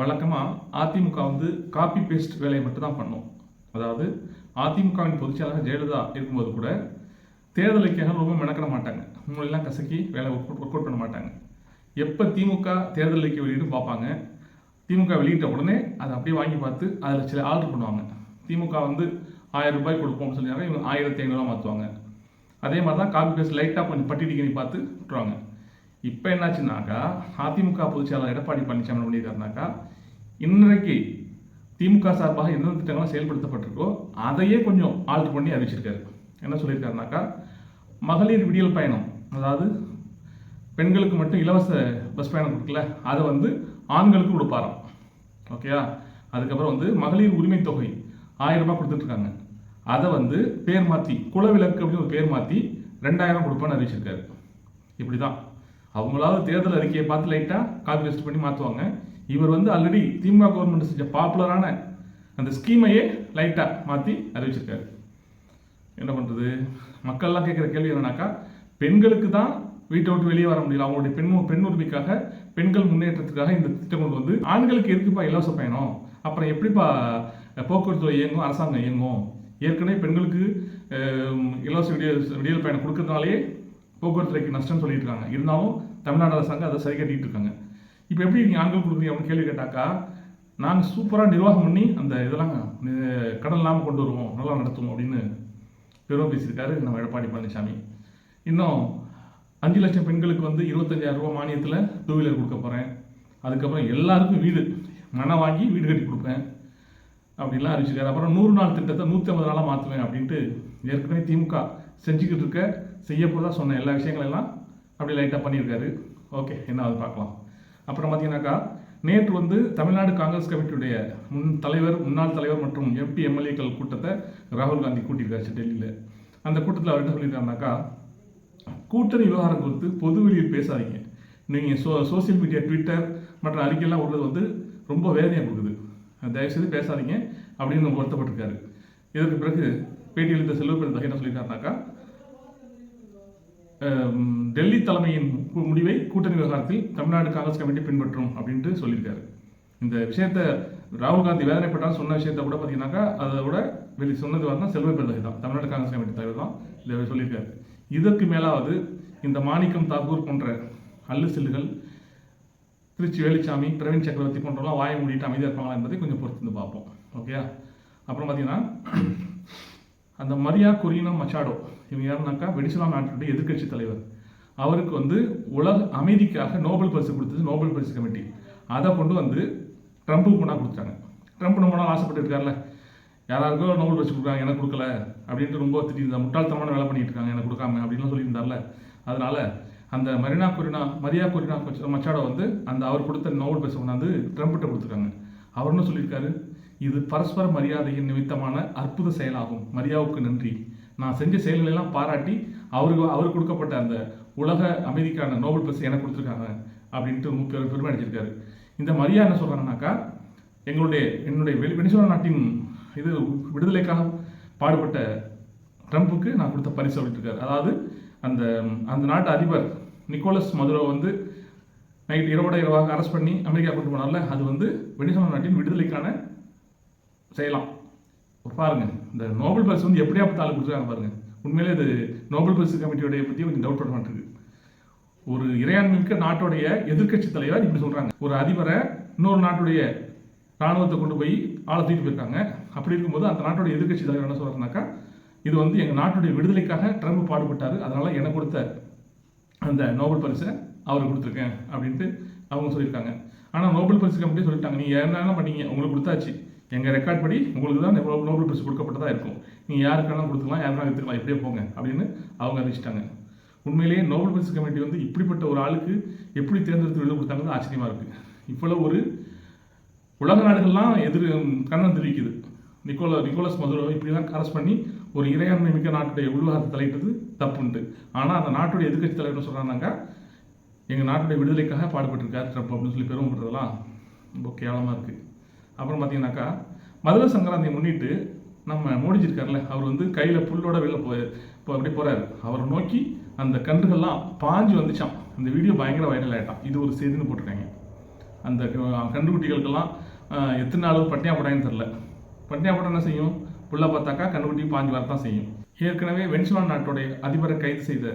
வழக்கமாக அதிமுக வந்து copy paste வேலையை மட்டும் தான் பண்ணும். அதாவது அதிமுகவின் பொதுச்செயலாளர் ஜெயலலிதா இருக்கும்போது கூட தேர்தலுக்காக ரொம்ப மெனக்கிட மாட்டாங்க. முன்னாடிலாம் கசக்கி வேலை ஒர்க் ஒர்க் அவுட் பண்ண மாட்டாங்க. எப்போ திமுக தேர்தல் அறிக்கை வெளியிட்டு பார்ப்பாங்க? திமுக வெளியிட்ட உடனே அதை அப்படியே வாங்கி பார்த்து அதில் சில ஆர்டர் பண்ணுவாங்க. திமுக வந்து ஆயிரம் ரூபாய் கொடுப்போம்னு சொல்லியாங்க இவங்க ஆயிரத்தி ஐநூறுரூவா மாற்றுவாங்க அதே மாதிரி தான் காப்பி பேஸ்ட் லைட்டாக கொஞ்சம் பட்டி டிகிரி பார்த்து விட்டுருவாங்க. இப்போ என்னாச்சுன்னாக்கா அதிமுக பொதுச்செயலாளர் எடப்பாடி பழனிசாமி என்ன பண்ணியிருக்காருனாக்கா இன்றைக்கு திமுக சார்பாக எந்தெந்த திட்டங்கள்லாம் செயல்படுத்தப்பட்டிருக்கோ அதையே கொஞ்சம் ஆல்டர் பண்ணி அறிவிச்சிருக்காரு. என்ன சொல்லியிருக்காருனாக்கா மகளிர் விடியல் பயணம் அதாவது பெண்களுக்கு மட்டும் இலவச பஸ் பயணம் கொடுக்கல அதை வந்து ஆண்களுக்கு கொடுப்பாராம். ஓகேயா? அதுக்கப்புறம் வந்து மகளிர் உரிமை தொகை ஆயிரம் ரூபாய் கொடுத்துட்ருக்காங்க. அதை வந்து பேர் மாற்றி குலவிலக்கு அப்படின்னு ஒரு பேர் மாற்றி ரெண்டாயிரம் கொடுப்பான்னு அறிவிச்சிருக்காரு. இப்படி தான் அவங்களாவது தேர்தல் அறிக்கையை பார்த்து லைட்டாக காப்பி பேஸ்ட் பண்ணி மாற்றுவாங்க இவர் வந்து ஆல்ரெடி திமுக கவர்மெண்ட் செஞ்ச பாப்புலரான அந்த ஸ்கீமையே லைட்டாக மாற்றி அறிவிச்சிருக்காரு. என்ன பண்ணுறது மக்கள்லாம் கேட்குற கேள்வி என்னன்னாக்கா பெண்களுக்கு தான் வீட்டை விட்டு வெளியே வர முடியல. அவங்களுடைய பெண் பெண் உரிமைக்காக பெண்கள் முன்னேற்றத்துக்காக இந்த திட்டம் கொண்டு வந்து ஆண்களுக்கு எதுக்குப்பா இலவச பயணம்? அப்புறம் எப்படிப்பா போக்குவரத்து இயங்கும் அரசாங்கம் இயங்கும்? ஏற்கனவே பெண்களுக்கு இலவச விடியல் விடியல் பயணம் கொடுக்கறதுனாலே போக்குவரத்துறைக்கு நஷ்டம்னு சொல்லிட்டு இருக்காங்க. இருந்தாலும் தமிழ்நாடு அரசாங்கம் அதை சரி கட்டிகிட்டு இருக்காங்க. இப்போ எப்படி நீங்கள் ஆண்கள் கொடுக்குறீங்க அப்படின்னு கேள்வி கேட்டாக்கா நாங்கள் சூப்பராக நிர்வாகம் பண்ணி அந்த இதெல்லாம் கடன் இல்லாமல் கொண்டு வருவோம் நல்லா நடத்துவோம் அப்படின்னு பெருமை பேசியிருக்காரு நம்ம எடப்பாடி பழனிசாமி. இன்னும் அஞ்சு லட்சம் பெண்களுக்கு வந்து இருபத்தஞ்சாயிரம் ரூபா மானியத்தில் டூ வீலர் கொடுக்க போகிறேன் அதுக்கப்புறம் எல்லாருக்கும் வீடு மனை வாங்கி வீடு கட்டி கொடுப்பேன். அப்படின்லாம் அறிவிச்சிருக்காரு. அப்புறம் நூறு நாள் திட்டத்தை நூற்றி ஐம்பது நாளாக மாற்றுவேன் அப்படின்ட்டு ஏற்கனவே திமுக செஞ்சுக்கிட்டு இருக்க செய்ய போதா சொன்ன எல்லா விஷயங்களெல்லாம் அப்படி லைட்டாக பண்ணியிருக்காரு. ஓகே என்ன அது பார்க்கலாம். அப்புறம் பார்த்தீங்கன்னாக்கா நேற்று வந்து தமிழ்நாடு காங்கிரஸ் கமிட்டியுடைய முன் தலைவர் முன்னாள் தலைவர் மற்றும் எம்பி எம்எல்ஏக்கள் கூட்டத்தை ராகுல் காந்தி கூட்டியிருக்காச்சு டெல்லியில். அந்த கூட்டத்தில் அவர் என்ன சொல்லியிருக்காருனாக்கா கூட்டணி விவகாரம் குறித்து பொது வெளியில் பேசாதீங்க. நீங்கள் சோ சோசியல் மீடியா ட்விட்டர் மற்ற அறிக்கையெல்லாம் விடுறது வந்து ரொம்ப வேதனையாக கொடுக்குது. தயவுசெய்து பேசாதீங்க அப்படின்னு வருத்தப்பட்டிருக்காரு இதற்கு பிறகு பேட்டியளித்த செல்வப்பெருந்தகை என்ன சொல்லியிருக்காருனாக்கா டெல்லி தலைமையின் முடிவை கூட்டணி விவகாரத்தில் தமிழ்நாடு காங்கிரஸ் கமிட்டி பின்பற்றும் அப்படின்ட்டு சொல்லியிருக்காரு. இந்த விஷயத்தை ராகுல் காந்தி வேதனைப்பட்டால் சொன்ன விஷயத்தை கூட பார்த்தீங்கன்னாக்கா அதை விட வெளி சொன்னது வந்து செல்வ பெருந்தகை தான். தமிழ்நாடு காங்கிரஸ் கமிட்டி தலைவர் தான் இதை சொல்லியிருக்காரு. இதற்கு மேலாவது இந்த மாணிக்கம் தாகூர் போன்ற அல்லு சில்லுகள் திருச்சி வேலுச்சாமி பிரவீன் சக்கரவர்த்தி போன்றவங்களாம் வாயை மூடிட்டு அமைதியாக இருப்பாங்களா என்பதை கொஞ்சம் பொறுத்து வந்து பார்ப்போம் ஓகேயா அப்புறம் பார்த்தீங்கன்னா அந்த மரியா கொரினா மச்சாடோ இவங்க யாருனாக்கா வெனிசுலா நாட்டுடைய எதிர்கட்சி தலைவர். அவருக்கு வந்து உலக அமைதிக்காக நோபல் பரிசு கொடுத்தது நோபல் பரிசு கமிட்டி. அதை கொண்டு வந்து ட்ரம்ப்புக்கு கொண்டா கொடுத்தாங்க. ட்ரம்ப் ரொம்ப நாள் ஆசைப்பட்டு இருக்கார்ல யாராருக்கோ நோபல் பரிசு கொடுக்குறாங்க எனக்கு கொடுக்கல அப்படின்ட்டு ரொம்ப திட்டி முட்டாள்தனமான வேலை பண்ணிட்டு இருக்காங்க எனக்கு கொடுக்காம அப்படின்லாம் சொல்லியிருந்தார்ல. அதனால அந்த மரினா கொரினா மரியா கொரினா மச்ச- மச்சாடோ வந்து அந்த அவர் கொடுத்த நோபல் பரிசு கொண்டாந்து ட்ரம்ப்கிட்ட கொடுத்துருக்காங்க. அவர் என்ன சொல்லியிருக்காரு? இது பரஸ்பர மரியாதையின் நிமித்தமான அற்புத செயலாகும். மரியாவுக்கு நன்றி. நான் செஞ்ச செயல்களெல்லாம் பாராட்டி அவருக்கு அவர் கொடுக்கப்பட்ட அந்த உலக அமைதிக்கான நோபல் பரிசு எனக்கு கொடுத்துருக்காங்க அப்படின்ட்டு ரொம்ப பெரு- பெருமை அடிச்சிருக்காரு இந்த மரியா என்ன சொல்கிறாங்கனாக்கா எங்களுடைய என்னுடைய வெளி வெனிசுலா நாட்டின் இது விடுதலைக்காக பாடுபட்ட ட்ரம்ப்புக்கு நான் கொடுத்த பரிசு அப்படின்ட்டு இருக்காரு. அதாவது அந்த அந்த நாட்டு அதிபர் நிக்கோலஸ் மதுரோ வந்து நைட் இரவோட இரவாக அரெஸ்ட் பண்ணி அமெரிக்கா கொண்டு போனால அது வந்து வெனிசுலா நாட்டின் விடுதலைக்கான செய்யலாம் பாருங்க இந்த நோபல் பரிசு வந்து எப்படியா தாலு கொடுத்துருக்காங்க பாருங்க. உண்மையிலே இது நோபல் பரிசு கமிட்டியோடைய பற்றி கொஞ்சம் டவுட் பண்ண மாட்டேங்குது ஒரு இறையாண்மிக்க நாட்டுடைய எதிர்க்கட்சி தலைவர் இப்படி சொல்றாங்க. ஒரு அதிபரை இன்னொரு நாட்டுடைய ராணுவத்தை கொண்டு போய் ஆளை தூக்கிட்டு போயிருக்காங்க. அப்படி இருக்கும்போது அந்த நாட்டுடைய எதிர்க்கட்சி தலைவர் என்ன சொல்றாருனாக்கா இது வந்து எங்கள் நாட்டுடைய விடுதலைக்காக ட்ரம்ப் பாடுபட்டார். அதனால் எனக்கு கொடுத்த அந்த நோபல் பரிசை அவருக்கு கொடுத்துருக்கேன் அப்படின்ட்டு அவங்க சொல்லியிருக்காங்க. ஆனால் நோபல் பரிசு கமிட்டி சொல்லிட்டாங்க. நீங்கள் என்ன பண்ணீங்க? உங்களுக்கு கொடுத்தாச்சு. எங்கள் ரெக்கார்ட் படி உங்களுக்கு தான் இவ்வளோ நோபல் பரிசு கொடுக்கப்பட்டதாக இருக்கும். நீங்கள் யாருக்கெல்லாம் கொடுத்துக்கலாம் யாருக்கெல்லாம் எடுத்துக்கலாம் இப்படியே போங்க அப்படின்னு அவங்க அறிவிச்சிட்டாங்க. உண்மையிலேயே நோபல் பரிசு கமிட்டி வந்து இப்படிப்பட்ட ஒரு ஆளுக்கு எப்படி தேர்ந்தெடுத்து விருது கொடுத்தாங்கன்னு ஆச்சரியமா இருக்குது இவ்வளோ ஒரு உலக நாடுகள்லாம் எதிர் கண்ணம் தெரிவிக்குது. நிக்கோலா நிக்கோலஸ் மதுரோ இப்படிலாம் அரெஸ்ட் பண்ணி ஒரு இறையாண்மை மிக்க நாட்டுடைய உள்வாரத்தை தலையிட்டது தப்புண்டு. ஆனால் அந்த நாட்டுடைய எதிர்க்கட்சி தலைவர்னு என்ன எங்கள் நாட்டுடைய விடுதலைக்காக பாடுபட்டிருக்கார் ட்ரம்ப் அப்படின்னு சொல்லி பெருமைப்படுறதெல்லாம் ரொம்ப கேவலமாக இருக்குது அப்புறம் பார்த்தீங்கன்னாக்கா மதுரை சங்கராந்தியை முன்னிட்டு நம்ம மோடிஜி இருக்கார்ல அவர் வந்து கையில் புல்லோட வெளில போய் இப்போ அப்படி போகிறாரு அவரை நோக்கி அந்த கன்றுகள்லாம் பாஞ்சு வந்துச்சான் அந்த வீடியோ பயங்கர வைரல் ஆகிட்டான் இது ஒரு செய்தின்னு போட்டிருக்காங்க. அந்த கன்று கன்றுக்குட்டிகளுக்கெல்லாம் எத்தனை அளவு பட்டினியா போட்டாங்கன்னு தெரில பட்டினியா போட்டால் என்ன செய்யும்? புள்ள பார்த்தாக்கா கன்றுக்குட்டி பாஞ்சு வரத்தான் செய்யும். ஏற்கனவே வெனிசுலா நாட்டுடைய அதிபரை கைது செய்த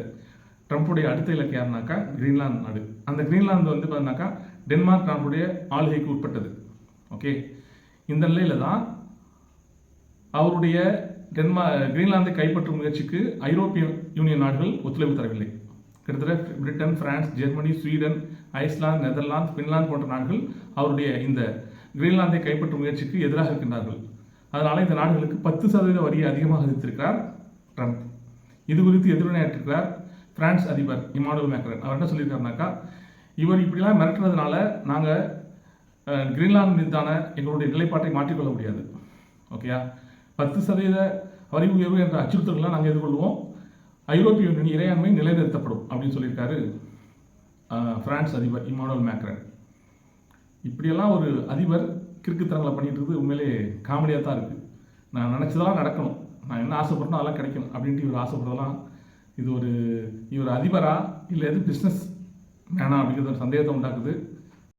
ட்ரம்ப்புடைய அடுத்த இலக்கு யாருனாக்கா கிரீன்லாந்து நாடு. அந்த கிரீன்லாந்து வந்து பார்த்தீங்கன்னாக்கா டென்மார்க் நாட்டுடைய ஆளுகைக்கு உட்பட்டது. ஓகே இந்த நிலையில் தான் அவருடைய டென்மா கிரீன்லாந்தை கைப்பற்றும் முயற்சிக்கு ஐரோப்பிய யூனியன் நாடுகள் ஒத்துழைப்பு தரவில்லை. கிட்டத்தட்ட Britain France Germany Sweden Iceland Netherlands Finland போன்ற நாடுகள் அவருடைய இந்த கிரீன்லாந்தை கைப்பற்றும் முயற்சிக்கு எதிராக இருக்கின்றார்கள். அதனால் இந்த நாடுகளுக்கு பத்து சதவீத வரியை அதிகமாக விதித்திருக்கிறார் ட்ரம்ப். இது குறித்து எதிர்வினையாற்றிருக்கிறார் பிரான்ஸ் அதிபர் இமானுவல் மேக்ரன். அவர் என்ன சொல்லியிருக்காருனாக்கா இவர் இப்படிலாம் மிரட்டுறதுனால நாங்கள் கிரீன்லாந்து மீதான எங்களுடைய நிலைப்பாட்டை மாற்றிக்கொள்ள முடியாது. ஓகேயா பத்து சதவீத வரி உயர்வு என்ற அச்சுறுத்தல்களை நாங்கள் எதிர்கொள்வோம். ஐரோப்பிய யூனியன் இறையாண்மை நிலைநிறுத்தப்படும் அப்படின்னு சொல்லியிருக்காரு பிரான்ஸ் அதிபர் இமானுவல் மேக்ரன். இப்படியெல்லாம் ஒரு அதிபர் கிறுக்குத்தனங்களை பண்ணிட்டு இருக்குது உண்மையிலே காமெடியாக தான் இருக்குது நான் நினச்சதெல்லாம் நடக்கணும். நான் என்ன ஆசைப்பட்டனோ அதெல்லாம் கிடைக்கணும் அப்படின்ட்டு இவர் ஆசைப்படுறதெல்லாம் இது ஒரு இவர் அதிபரா இல்லை எது பிஸ்னஸ் வேணாம் அப்படிங்கிறது ஒரு சந்தேகத்தை உண்டாக்குது.